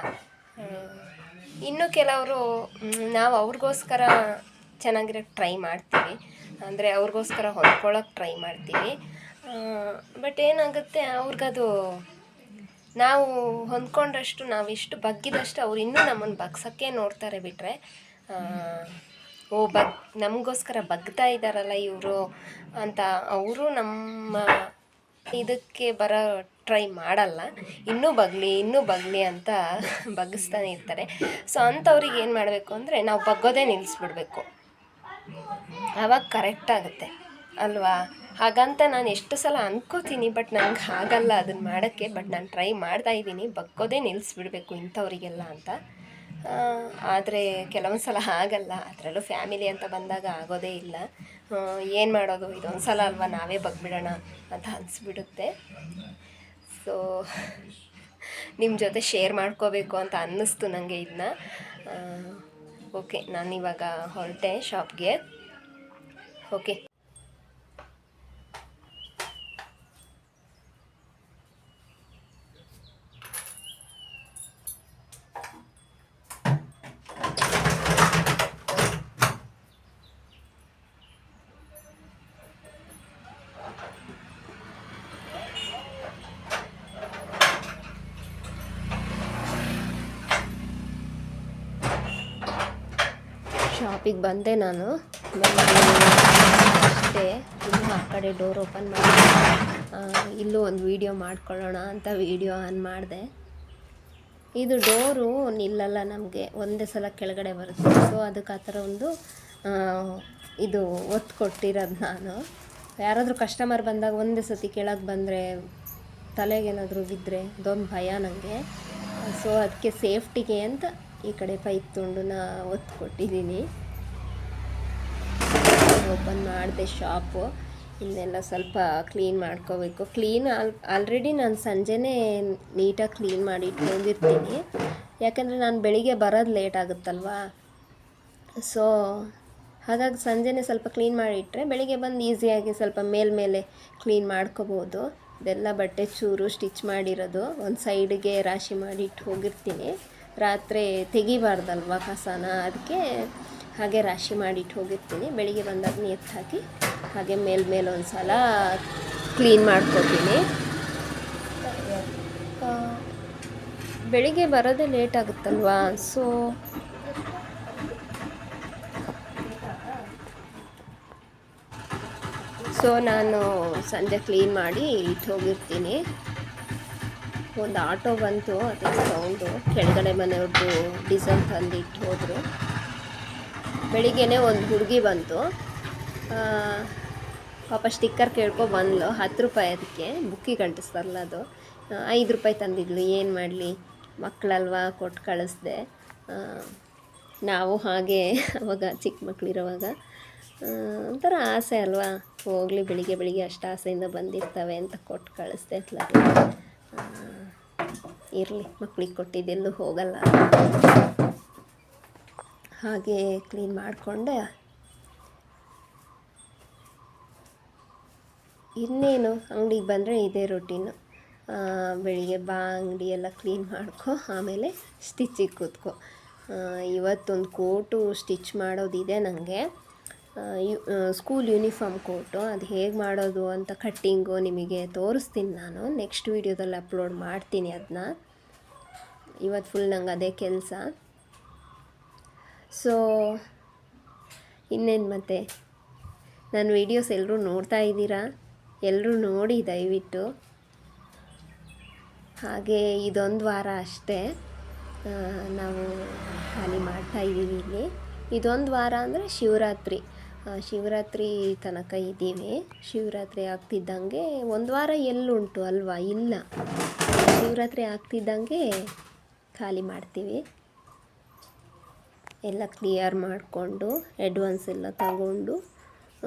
Speaker 1: ಇನ್ನು ಕೆಲವರು ನಾವು ಅವ್ರಿಗೋಸ್ಕರ ಚೆನ್ನಾಗಿರೋಕ್ಕೆ ಟ್ರೈ ಮಾಡ್ತೀವಿ. ಅಂದರೆ ಅವ್ರಿಗೋಸ್ಕರ ಹೊಂದ್ಕೊಳ್ಳೋಕೆ ಟ್ರೈ ಮಾಡ್ತೀವಿ. ಬಟ್ ಏನಾಗುತ್ತೆ, ಅವ್ರಿಗದು ನಾವು ಹೊಂದ್ಕೊಂಡಷ್ಟು ನಾವು ಇಷ್ಟು ಬಗ್ಗಿದಷ್ಟು ಅವ್ರು ಇನ್ನೂ ನಮ್ಮನ್ನು ಬಗ್ಸೋಕ್ಕೆ ನೋಡ್ತಾರೆ ಬಿಟ್ಟರೆ ಓ, ಬಗ್, ನಮಗೋಸ್ಕರ ಬಗ್ತಾ ಇದ್ದಾರಲ್ಲ ಇವರು ಅಂತ. ಅವರು ನಮ್ಮ ಇದಕ್ಕೆ ಬರೋ ಟ್ರೈ ಮಾಡಲ್ಲ. ಇನ್ನೂ ಬಗ್ಲಿ ಇನ್ನೂ ಬಗ್ಲಿ ಅಂತ ಬಗ್ಸ್ತಾನೆ ಇರ್ತಾರೆ. ಸೊ, ಅಂಥವ್ರಿಗೆ ಏನು ಮಾಡಬೇಕು ಅಂದರೆ ನಾವು ಬಗ್ಗೋದೇ ನಿಲ್ಲಿಸ್ಬಿಡ್ಬೇಕು ಆವಾಗ ಕರೆಕ್ಟ್ ಆಗುತ್ತೆ. ಅಲ್ವಾ? ಹಾಗಂತ ನಾನು ಎಷ್ಟು ಸಲ ಅನ್ಕೋತೀನಿ, ಬಟ್ ನಂಗೆ ಆಗಲ್ಲ ಅದನ್ನು ಮಾಡೋಕ್ಕೆ. ಬಟ್ ನಾನು ಟ್ರೈ ಮಾಡ್ತಾ ಇದ್ದೀನಿ. ಬಗ್ಗೋದೇ ನಿಲ್ಲಿಸ್ಬಿಡ್ಬೇಕು ಇಂಥವರಿಗೆಲ್ಲ ಅಂತ. ಆದರೆ ಕೆಲವೊಂದು ಸಲ ಆಗಲ್ಲ. ಅದರಲ್ಲೂ ಫ್ಯಾಮಿಲಿ ಅಂತ ಬಂದಾಗ ಆಗೋದೇ ಇಲ್ಲ. ಏನು ಮಾಡೋದು? ಇದೊಂದು ಸಲ ಅಲ್ವಾ ನಾವೇ ಬಗ್ಬಿಡೋಣ ಅಂತ ಅನಿಸ್ಬಿಡುತ್ತೆ. ಸೊ ನಿಮ್ಮ ಜೊತೆ ಶೇರ್ ಮಾಡ್ಕೋಬೇಕು ಅಂತ ಅನ್ನಿಸ್ತು ನನಗೆ ಇದನ್ನ ಓಕೆ ನಾನಿವಾಗ ಹೊರಟೆ ಶಾಪ್ಗೆ ಓಕೆ ಶಾಪಿಗೆ ಬಂದೆ ನಾನು. ಅಷ್ಟೇ. ಇನ್ನು ಆ ಕಡೆ ಡೋರ್ ಓಪನ್ ಮಾಡಿ ಇಲ್ಲೂ ಒಂದು ವೀಡಿಯೋ ಮಾಡ್ಕೊಳ್ಳೋಣ ಅಂತ ವೀಡಿಯೋ ಆನ್ ಮಾಡಿದೆ. ಇದು ಡೋರು ನಿಲ್ಲಲ್ಲ ನಮಗೆ, ಒಂದೇ ಸಲ ಕೆಳಗಡೆ ಬರುತ್ತೆ. ಸೊ ಅದಕ್ಕೆ ಆ ಥರ ಒಂದು ಇದು ಒತ್ತು ಕೊಟ್ಟಿರೋದು ನಾನು. ಯಾರಾದರೂ ಕಸ್ಟಮರ್ ಬಂದಾಗ ಒಂದೇ ಸತಿ ಕೆಳಗೆ ಬಂದರೆ ತಲೆಗೇನಾದರೂ ಬಿದ್ದರೆ ಅದೊಂದು ಭಯ ನನಗೆ ಸೊ ಅದಕ್ಕೆ ಸೇಫ್ಟಿಗೆ ಅಂತ ಈ ಕಡೆ ಪೈಪ್ ತುಂಡುನ ಒತ್ತು ಕೊಟ್ಟಿದ್ದೀನಿ. ಓಪನ್ ಮಾಡಿದೆ ಶಾಪು. ಇನ್ನೆಲ್ಲ ಸ್ವಲ್ಪ ಕ್ಲೀನ್ ಮಾಡ್ಕೋಬೇಕು. ಕ್ಲೀನ್ ಆಲ್, ಆಲ್ರೆಡಿ ನಾನು ಸಂಜೆನೇ ನೀಟಾಗಿ ಕ್ಲೀನ್ ಮಾಡಿ ಇಟ್ಕೊಂಡಿರ್ತೀನಿ. ಯಾಕಂದರೆ ನಾನು ಬೆಳಿಗ್ಗೆ ಬರೋದು ಲೇಟ್ ಆಗುತ್ತಲ್ವಾ? ಸೊ ಹಾಗಾಗಿ ಸಂಜೆನೇ ಸ್ವಲ್ಪ ಕ್ಲೀನ್ ಮಾಡಿಟ್ರೆ ಬೆಳಿಗ್ಗೆ ಬಂದು ಈಸಿಯಾಗಿ ಸ್ವಲ್ಪ ಮೇಲ್ಮೇಲೆ ಕ್ಲೀನ್ ಮಾಡ್ಕೋಬೋದು. ಇದೆಲ್ಲ ಬಟ್ಟೆ ಚೂರು ಸ್ಟಿಚ್ ಮಾಡಿರೋದು. ಒಂದು ಸೈಡಿಗೆ ರಾಶಿ ಮಾಡಿ ಇಟ್ಟು ಹೋಗಿರ್ತೀನಿ. ರಾತ್ರಿ ತೆಗಿಬಾರ್ದಲ್ವ ಕಸನ? ಅದಕ್ಕೆ ಹಾಗೆ ರಾಶಿ ಮಾಡಿಟ್ಟು ಹೋಗಿರ್ತೀನಿ. ಬೆಳಿಗ್ಗೆ ಬಂದಾಗ ನೀರು ಹಾಕಿ, ಹಾಗೆ ಮೇಲ್ಮೇಲೆ ಒಂದು ಸಲ ಕ್ಲೀನ್ ಮಾಡ್ಕೊತೀನಿ. ಬೆಳಿಗ್ಗೆ ಬರೋದೇ ಲೇಟ್ ಆಗುತ್ತಲ್ವಾ? ಸೊ ಸೊ ನಾನು ಸಂಜೆ ಕ್ಲೀನ್ ಮಾಡಿ ಇಟ್ಟು ಹೋಗಿರ್ತೀನಿ. ಒಂದು ಆಟೋ ಬಂತು, ಅದೇ ಸೌಂಡು ಕೆಳಗಡೆ ಮನೆಯವ್ರದ್ದು ಡಿಸೈನ್ ತಂದು ಇಟ್ಟು ಹೋದರು. ಬೆಳಿಗ್ಗೆನೇ ಒಂದು ಹುಡುಗಿ ಬಂತು. ಪಾಪ ಸ್ಟಿಕ್ಕರ್ ಕೇಳ್ಕೊ ಬಂದ್ಲು. ಹತ್ತು ರೂಪಾಯಿ ಅದಕ್ಕೆ. ಬುಕ್ಕಿಗೆ ಅಂಟಿಸ್ತಾರಲ್ಲ ಅದು. ಐದು ರೂಪಾಯಿ ತಂದಿದ್ಲು. ಏನು ಮಾಡಲಿ? ಮಕ್ಕಳಲ್ವಾ ಕೊಟ್ಟು ಕಳಿಸ್ದೆ. ನಾವು ಹಾಗೆ ಅವಾಗ ಚಿಕ್ಕ ಮಕ್ಕಳಿರೋವಾಗ ಒಂಥರ ಆಸೆ ಅಲ್ವಾ? ಹೋಗಲಿ ಬೆಳಿಗ್ಗೆ ಬೆಳಿಗ್ಗೆ ಅಷ್ಟು ಆಸೆಯಿಂದ ಬಂದಿರ್ತವೆ ಅಂತ ಕೊಟ್ಟು ಕಳಿಸ್ದೆ ಅತ್ಲಾಗೆ ಇರಲಿ. ಮಕ್ಕಳಿಗೆ ಕೊಟ್ಟಿದ್ದೆಲ್ಲೂ ಹೋಗಲ್ಲ. ಹಾಗೆ ಕ್ಲೀನ್ ಮಾಡಿಕೊಂಡೆ. ಇನ್ನೇನು ಅಂಗಡಿಗೆ ಬಂದರೆ ಇದೇ ರೊಟೀನು ಬೆಳಿಗ್ಗೆ ಬಾ, ಅಂಗಡಿ ಎಲ್ಲ ಕ್ಲೀನ್ ಮಾಡ್ಕೊ, ಆಮೇಲೆ ಸ್ಟಿಚ್ಚಿಗೆ ಕೂತ್ಕೊ. ಇವತ್ತೊಂದು ಕೋಟು ಸ್ಟಿಚ್ ಮಾಡೋದಿದೆ ನನಗೆ ಸ್ಕೂಲ್ ಯೂನಿಫಾರ್ಮ್ ಕೋಟು ಅದು ಹೇಗೆ ಮಾಡೋದು ಅಂತ ಕಟ್ಟಿಂಗು ನಿಮಗೆ ತೋರಿಸ್ತೀನಿ ನಾನು. ನೆಕ್ಸ್ಟ್ ವೀಡಿಯೋದಲ್ಲಿ ಅಪ್ಲೋಡ್ ಮಾಡ್ತೀನಿ ಅದನ್ನ ಇವತ್ತು ಫುಲ್ ನಂಗೆ ಅದೇ ಕೆಲಸ. ಸೊ ಇನ್ನೇನು ಮತ್ತೆ? ನನ್ನ ವೀಡಿಯೋಸ್ ಎಲ್ಲರೂ ನೋಡ್ತಾ ಇದ್ದೀರಾ? ಎಲ್ಲರೂ ನೋಡಿ ದಯವಿಟ್ಟು. ಹಾಗೆ ಇದೊಂದು ವಾರ ಅಷ್ಟೇ ನಾವು ಖಾಲಿ ಮಾಡ್ತಾ ಇದ್ದೀವಿ ಇಲ್ಲಿ. ಇದೊಂದು ವಾರ ಅಂದರೆ ಶಿವರಾತ್ರಿ. ಶಿವರಾತ್ರಿ ತನಕ ಇದ್ದೀವಿ. ಶಿವರಾತ್ರಿ ಆಗ್ತಿದ್ದಂಗೆ ಒಂದು ವಾರ ಎಲ್ಲುಂಟು ಅಲ್ವಾ? ಇಲ್ಲ. ಶಿವರಾತ್ರಿ ಆಗ್ತಿದ್ದಂಗೆ ಖಾಲಿ ಮಾಡ್ತೀವಿ. ಎಲ್ಲ ಕ್ಲಿಯರ್ ಮಾಡಿಕೊಂಡು ಎಡ್ವಾನ್ಸ್ ಎಲ್ಲ ತಗೊಂಡು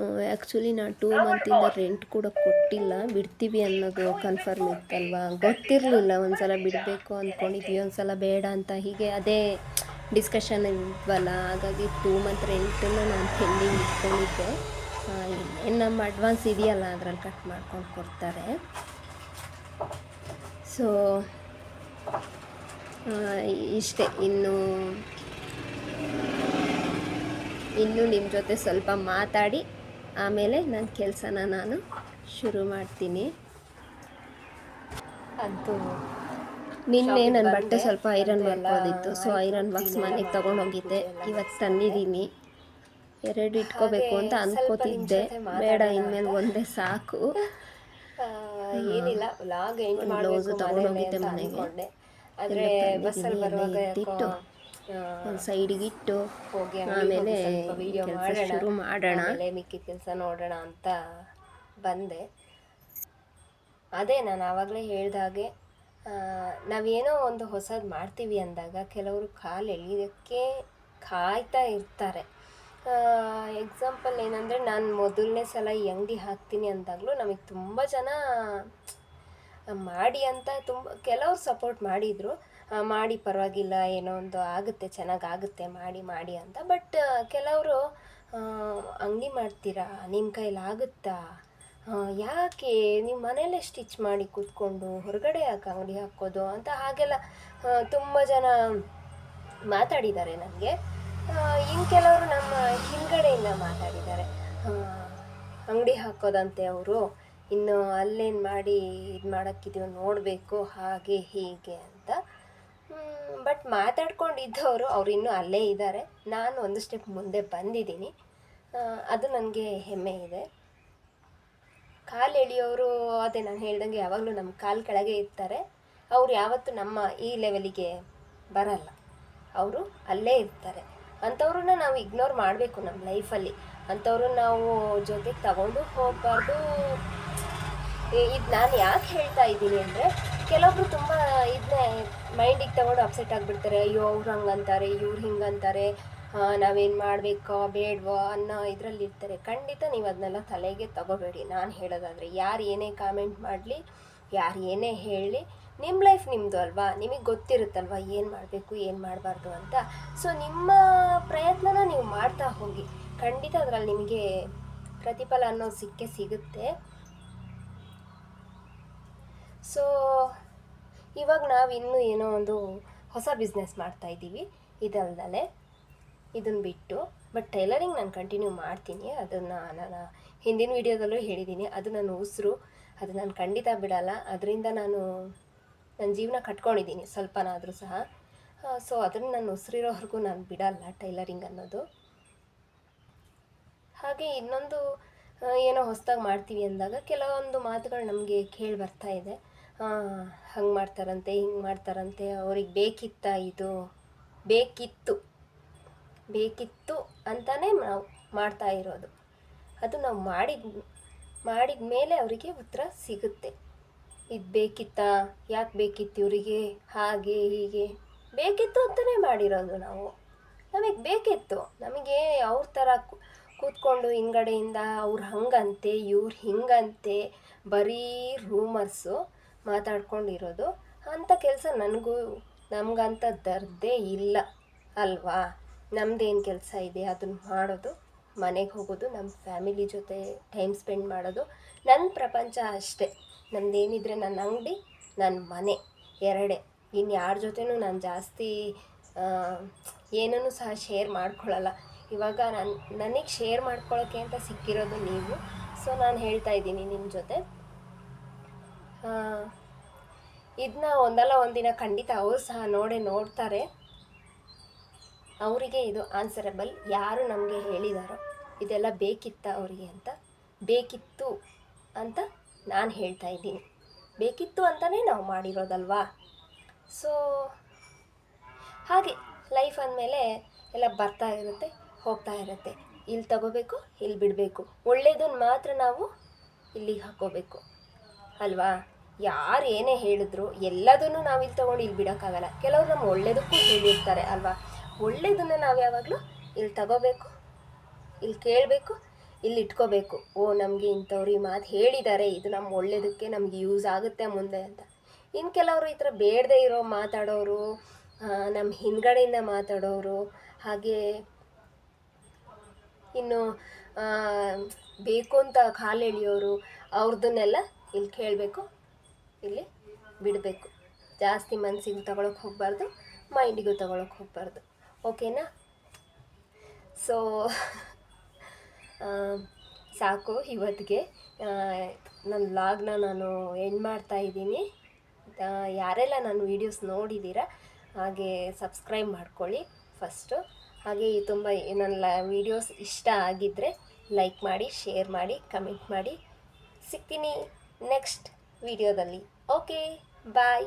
Speaker 1: ಆ್ಯಕ್ಚುಲಿ ನಾನು ಟೂ ಮಂತಿಂದ ರೆಂಟ್ ಕೂಡ ಕೊಟ್ಟಿಲ್ಲ. ಬಿಡ್ತೀವಿ ಅನ್ನೋದು ಕನ್ಫರ್ಮ್ ಇತ್ತಲ್ವ? ಗೊತ್ತಿರಲಿಲ್ಲ ಒಂದು ಸಲ ಬಿಡಬೇಕು ಅಂದ್ಕೊಂಡಿದ್ವಿ ಒಂದು ಸಲ ಬೇಡ ಅಂತ. ಹೀಗೆ ಅದೇ ಡಿಸ್ಕಷನ್ ಇದ್ವಲ್ಲ, ಹಾಗಾಗಿ ಟೂ ಮಂತ್ ರೆಂಟನ್ನು ನಾನು ಪೆಂಡಿಂಗ್ ಇಟ್ಕೊಂಡಿದ್ದೆ. ಏನು ನಮ್ಮ ಅಡ್ವಾನ್ಸ್ ಇದೆಯಲ್ಲ, ಅದ್ರಲ್ಲಿ ಕಟ್ ಮಾಡ್ಕೊಂಡು ಕೊಡ್ತಾರೆ. ಸೊ ಇಷ್ಟೇ. ಇನ್ನು ಇನ್ನು ನಿಮ್ಮ ಜೊತೆ ಸ್ವಲ್ಪ ಮಾತಾಡಿ ಆಮೇಲೆ ನನ್ನ ಕೆಲಸನ ನಾನು ಶುರು ಮಾಡ್ತೀನಿ. ಅದು ನಿನ್ನೆ ನನ್ನ ಬಟ್ಟೆ ಸ್ವಲ್ಪ ಐರನ್ ಮಾಡ್ಕೋದಿತ್ತು ಸೊ ಐರನ್ ಬಾಕ್ಸ್ ಮನೆಗೆ ತೊಗೊಂಡೋಗಿದ್ದೆ. ಇವತ್ತು ತಂದಿದ್ದೀನಿ. ಎರಡು ಇಟ್ಕೋಬೇಕು ಅಂತ ಅಂದ್ಕೋತಿದ್ದೆ ಬೇಡ ಇನ್ಮೇಲೆ ಒಂದೇ ಸಾಕು.
Speaker 4: ಏನಿಲ್ಲ ಲಾಗ್ ಎಂಡ್
Speaker 1: ಮಾಡೋದು
Speaker 4: ಮಾಡಬೇಕು
Speaker 1: ತಗೊಂಡೋಗಿದ್ದೆ ಮನೆಗೆ.
Speaker 4: ಆದ್ರೆ ಬಸ್ಸಲ್ಲಿ
Speaker 1: ಬರುವಾಗ
Speaker 4: ಬರುವಾಗ
Speaker 1: ಎಲ್ಲ ಎತ್ತಿಟ್ಟು, ಒಂದು ಸೈಡಿಗೆ ಇಟ್ಟು
Speaker 4: ಹೋಗಿ
Speaker 1: ಆಮೇಲೆ ಕೆಲಸ ಶುರು ಮಾಡೋಣ.
Speaker 4: ಮಿಕ್ಕಿ ಕೆಲಸ ನೋಡೋಣ ಅಂತ ಬಂದೆ. ಅದೇ ನಾನು ಆವಾಗಲೇ ಹೇಳಿದಾಗೆ ನಾವೇನೋ ಒಂದು ಹೊಸದು ಮಾಡ್ತೀವಿ ಅಂದಾಗ ಕೆಲವರು ಕಾಲು ಎಳಿಯೋದಕ್ಕೆ ಕಾಯ್ತಾ ಇರ್ತಾರೆ. ಎಕ್ಸಾಂಪಲ್ ಏನಂದರೆ ನಾನು ಮೊದಲನೇ ಸಲ ಈ ಅಂಗಡಿ ಹಾಕ್ತೀನಿ ಅಂದಾಗಲೂ ನಮಗೆ ತುಂಬ ಜನ ಮಾಡಿ ಅಂತ ತುಂಬ ಕೆಲವ್ರು ಸಪೋರ್ಟ್ ಮಾಡಿದರು.
Speaker 1: ಮಾಡಿ ಪರವಾಗಿಲ್ಲ, ಏನೋ ಒಂದು ಆಗುತ್ತೆ, ಚೆನ್ನಾಗಾಗುತ್ತೆ, ಮಾಡಿ ಮಾಡಿ ಅಂತ. ಬಟ್ ಕೆಲವರು ಅಂಗಡಿ ಮಾಡ್ತೀರಾ? ನಿಮ್ಮ ಕೈಲಾಗುತ್ತಾ ಆಗುತ್ತಾ? ಯಾಕೆ? ನೀವು ಮನೇಲೇ ಸ್ಟಿಚ್ ಮಾಡಿ ಕೂತ್ಕೊಂಡು ಹೊರಗಡೆ ಯಾಕೆ ಅಂಗಡಿ ಹಾಕೋದು ಅಂತ ಹಾಗೆಲ್ಲ ತುಂಬ ಜನ ಮಾತಾಡಿದ್ದಾರೆ ನನಗೆ. ಇನ್ನು ಕೆಲವರು ನಮ್ಮ ಹಿಂದ್ಗಡೆಯಿಂದ ಮಾತಾಡಿದ್ದಾರೆ. ಅಂಗಡಿ ಹಾಕೋದಂತೆ ಅವರು. ಇನ್ನು ಅಲ್ಲೇನು ಮಾಡಿ ಇದು ಮಾಡೋಕ್ಕಿದೆಯೋ ನೋಡಬೇಕು, ಹಾಗೆ, ಹೀಗೆ ಅಂತ. ಬಟ್ ಮಾತಾಡ್ಕೊಂಡಿದ್ದವರು ಅವ್ರು ಇನ್ನೂ ಅಲ್ಲೇ ಇದ್ದಾರೆ. ನಾನು ಒಂದು ಸ್ಟೆಪ್ ಮುಂದೆ ಬಂದಿದ್ದೀನಿ. ಅದು ನನಗೆ ಹೆಮ್ಮೆ ಇದೆ. ಕಾಲು ಎಳೆಯೋರು ಅದೇ ನಾನು ಹೇಳ್ದಂಗೆ ಯಾವಾಗಲೂ ನಮ್ಮ ಕಾಲು ಕೆಳಗೆ ಇರ್ತಾರೆ. ಅವ್ರು ಯಾವತ್ತೂ ನಮ್ಮ ಈ ಲೆವೆಲಿಗೆ ಬರಲ್ಲ. ಅವರು ಅಲ್ಲೇ ಇರ್ತಾರೆ. ಅಂಥವ್ರನ್ನ ನಾವು ಇಗ್ನೋರ್ ಮಾಡಬೇಕು ನಮ್ಮ ಲೈಫಲ್ಲಿ ಅಂಥವ್ರು ನಾವು ಜೊತೆಗೆ ತಗೊಂಡು ಹೋಗಬಾರ್ದು. ಇದು ನಾನು ಯಾಕೆ ಹೇಳ್ತಾ ಇದ್ದೀನಿ ಅಂದರೆ ಕೆಲವೊಬ್ರು ತುಂಬ ಇದನ್ನೇ ಮೈಂಡಿಗೆ ತಗೊಂಡು ಅಪ್ಸೆಟ್ ಆಗ್ಬಿಡ್ತಾರೆ. ಅಯ್ಯೋ, ಅವ್ರು ಹಂಗಂತಾರೆ, ಇವ್ರು ಹಿಂಗಂತಾರೆ ನಾವೇನು ಮಾಡಬೇಕೋ, ಬೇಡವೋ ಅನ್ನೋ ಇದರಲ್ಲಿ ಇರ್ತಾರೆ. ಖಂಡಿತ ನೀವು ಅದನ್ನೆಲ್ಲ ತಲೆಗೆ ತಗೋಬೇಡಿ. ನಾನು ಹೇಳೋದಾದರೆ, ಯಾರು ಏನೇ ಕಾಮೆಂಟ್ ಮಾಡಲಿ, ಯಾರು ಏನೇ ಹೇಳಲಿ ನಿಮ್ಮ ಲೈಫ್ ನಿಮ್ಮದು ಅಲ್ವಾ? ನಿಮಗೆ ಗೊತ್ತಿರುತ್ತಲ್ವ ಏನು ಮಾಡಬೇಕು, ಏನು ಮಾಡಬಾರ್ದು ಅಂತ? ಸೊ ನಿಮ್ಮ ಪ್ರಯತ್ನನ ನೀವು ಮಾಡ್ತಾ ಹೋಗಿ. ಖಂಡಿತ ಅದರಲ್ಲಿ ನಿಮಗೆ ಪ್ರತಿಫಲ ಅನ್ನೋದು ಸಿಕ್ಕೇ ಸಿಗುತ್ತೆ. ಸೊ ಇವಾಗ ನಾವು ಇನ್ನೂ ಏನೋ ಒಂದು ಹೊಸ ಬಿಸ್ನೆಸ್ ಮಾಡ್ತಾ ಇದ್ದೀವಿ. ಇದಲ್ದಲೆ ಇದನ್ನು ಬಿಟ್ಟು ಬಟ್ ಟೈಲರಿಂಗ್ ನಾನು ಕಂಟಿನ್ಯೂ ಮಾಡ್ತೀನಿ. ಅದನ್ನು ನಾನು ಹಿಂದಿನ ವೀಡಿಯೋದಲ್ಲೂ ಹೇಳಿದ್ದೀನಿ ಅದು ನನ್ನ ಉಸಿರು, ಅದು ನಾನು ಖಂಡಿತ ಬಿಡಲ್ಲ. ಅದರಿಂದ ನಾನು ನನ್ನ ಜೀವನ ಕಟ್ಕೊಂಡಿದ್ದೀನಿ ಸ್ವಲ್ಪನಾದರೂ ಸಹ. ಸೊ ಅದನ್ನು ನಾನು ಉಸಿರಿರೋವರೆಗೂ ನಾನು ಬಿಡಲ್ಲ ಟೈಲರಿಂಗ್ ಅನ್ನೋದು. ಹಾಗೆ ಇನ್ನೊಂದು, ಏನೋ ಹೊಸದಾಗಿ ಮಾಡ್ತೀವಿ ಅಂದಾಗ ಕೆಲವೊಂದು ಮಾತುಗಳು ನಮಗೆ ಕೇಳಿ ಬರ್ತಾ ಇದೆ. ಹಂಗೆ ಮಾಡ್ತಾರಂತೆ, ಹಿಂಗೆ ಮಾಡ್ತಾರಂತೆ, ಅವ್ರಿಗೆ ಬೇಕಿತ್ತ ಇದು? ಬೇಕಿತ್ತು. ಬೇಕಿತ್ತು ಅಂತಲೇ ನಾವು ಮಾಡ್ತಾ ಇರೋದು. ಅದು ನಾವು ಮಾಡಿದ ಮಾಡಿದ ಮೇಲೆ ಅವರಿಗೆ ಉತ್ತರ ಸಿಗುತ್ತೆ. ಇದು ಬೇಕಿತ್ತಾ? ಯಾಕೆ ಬೇಕಿತ್ತು ಇವರಿಗೆ? ಹಾಗೆ, ಹೀಗೆ. ಬೇಕಿತ್ತು ಅಂತಲೇ ಮಾಡಿರೋದು ನಾವು. ನಮಗೆ ಬೇಕಿತ್ತು. ನಮಗೆ ಅವ್ರ ಥರ ಕೂತ್ಕೊಂಡು ಹಿಂಗಡೆಯಿಂದ ಅವ್ರು ಹಂಗಂತೆ, ಇವ್ರು ಹಿಂಗಂತೆ, ಬರೀ ರೂಮರ್ಸು ಮಾತಾಡ್ಕೊಂಡಿರೋದು. ಅಂಥ ಕೆಲಸ ನನಗೂ ನಮಗಂತ ದರ್ದೇ ಇಲ್ಲ ಅಲ್ವಾ? ನಮ್ದೇನು ಕೆಲಸ ಇದೆ ಅದನ್ನು ಮಾಡೋದು, ಮನೆಗೆ ಹೋಗೋದು ನಮ್ಮ ಫ್ಯಾಮಿಲಿ ಜೊತೆ ಟೈಮ್ ಸ್ಪೆಂಡ್ ಮಾಡೋದು ನನ್ನ ಪ್ರಪಂಚ ಅಷ್ಟೇ. ನಮ್ಮದೇನಿದ್ರೆ ನನ್ನ ಅಂಗಡಿ ನನ್ನ ಮನೆ ಎರಡೇ. ಇನ್ನು ಯಾರ ಜೊತೆನೂ ನಾನು ಜಾಸ್ತಿ ಏನನ್ನು ಸಹ ಶೇರ್ ಮಾಡ್ಕೊಳ್ಳಲ್ಲ ಇವಾಗ ನಾನು, ನನಗೆ ಶೇರ್ ಮಾಡ್ಕೊಳ್ಳೋಕ್ಕೆ ಅಂತ ಸಿಕ್ಕಿರೋದು ನೀವು. ಸೊ, ನಾನು ಹೇಳ್ತಾ ಇದ್ದೀನಿ ನಿಮ್ಮ ಜೊತೆ. ಇದನ್ನ ಒಂದಲ್ಲ ಒಂದಿನ ಖಂಡಿತ ಅವರು ಸಹ ನೋಡಿ ನೋಡ್ತಾರೆ. ಅವರಿಗೆ ಇದು ಆನ್ಸರಬಲ್ ಯಾರು ನಮಗೆ ಹೇಳಿದಾರೋ ಇದೆಲ್ಲ ಬೇಕಿತ್ತ ಅವರಿಗೆ ಅಂತ, ಬೇಕಿತ್ತು ಅಂತ ನಾನು ಹೇಳ್ತಾ ಇದ್ದೀನಿ. ಬೇಕಿತ್ತು ಅಂತಲೇ ನಾವು ಮಾಡಿರೋದಲ್ವಾ? ಸೊ ಹಾಗೆ ಲೈಫ್ ಅಂದಮೇಲೆ ಎಲ್ಲ ಬರ್ತಾ ಇರುತ್ತೆ, ಹೋಗ್ತಾ ಇರುತ್ತೆ. ಇಲ್ಲಿ ತಗೋಬೇಕು ಇಲ್ಲಿ ಬಿಡಬೇಕು. ಒಳ್ಳೆಯದನ್ನು ಮಾತ್ರ ನಾವು ಇಲ್ಲಿಗೆ ಹಾಕೋಬೇಕು. ಅಲ್ವಾ? ಯಾರು ಏನೇ ಹೇಳಿದ್ರು ಎಲ್ಲದನ್ನು ನಾವಿಲ್ಲಿ ತಗೊಂಡು ಇಲ್ಲಿ ಬಿಡೋಕ್ಕಾಗಲ್ಲ. ಕೆಲವರು ನಮ್ಮ ಒಳ್ಳೇದಕ್ಕೂ ಹೇಳಿರ್ತಾರೆ ಅಲ್ವಾ? ಒಳ್ಳೇದನ್ನು ನಾವು ಯಾವಾಗಲೂ ಇಲ್ಲಿ ತಗೋಬೇಕು, ಇಲ್ಲಿ ಕೇಳಬೇಕು, ಇಲ್ಲಿ ಇಟ್ಕೋಬೇಕು. ಓ, ನಮಗೆ ಇಂಥವ್ರು ಈ ಮಾತು ಹೇಳಿದ್ದಾರೆ ಇದು ನಮ್ಮ ಒಳ್ಳೇದಕ್ಕೆ ನಮ್ಗೆ ಯೂಸ್ ಆಗುತ್ತೆ ಮುಂದೆ ಅಂತ. ಇನ್ನು ಕೆಲವರು ಈ ಥರ ಬೇಡದೆ ಇರೋ ಮಾತಾಡೋರು ನಮ್ಮ ಹಿಂದ್ಗಡೆಯಿಂದ ಮಾತಾಡೋರು, ಹಾಗೆ ಇನ್ನು ಬೇಕು ಅಂತ ಕಾಲು ಎಳೆಯೋರು ಅವ್ರದ್ದನ್ನೆಲ್ಲ ಇಲ್ಲಿ ಕೇಳಬೇಕು. ಇಲ್ಲಿ ಬಿಡಬೇಕು. ಜಾಸ್ತಿ ಮನಸ್ಸಿಗೆ ತಗೊಳಕ್ಕೆ ಹೋಗಬಾರ್ದು, ಮೈಂಡಿಗೂ ತಗೊಳಕ್ಕೆ ಹೋಗಬಾರ್ದು. ಓಕೆನಾ? ಸೊ ಸಾಕು ಇವತ್ತಿಗೆ. ನನ್ನ ಲಾಗ್ನ ನಾನು ಎಂಡ್ ಮಾಡ್ತಾ ಇದ್ದೀನಿ. ಯಾರೆಲ್ಲ ನನ್ನ ವೀಡಿಯೋಸ್ ನೋಡಿದ್ದೀರಾ, ಹಾಗೆ ಸಬ್ಸ್ಕ್ರೈಬ್ ಮಾಡ್ಕೊಳ್ಳಿ ಫಸ್ಟು ಹಾಗೆ ತುಂಬ ನನ್ನ ವೀಡಿಯೋಸ್ ಇಷ್ಟ ಆಗಿದ್ದರೆ ಲೈಕ್ ಮಾಡಿ ಶೇರ್ ಮಾಡಿ ಕಮೆಂಟ್ ಮಾಡಿ. ಸಿಗ್ತೀನಿ ನೆಕ್ಸ್ಟ್ ವಿಡಿಯೋದಲ್ಲಿ ಓಕೆ ಬಾಯ್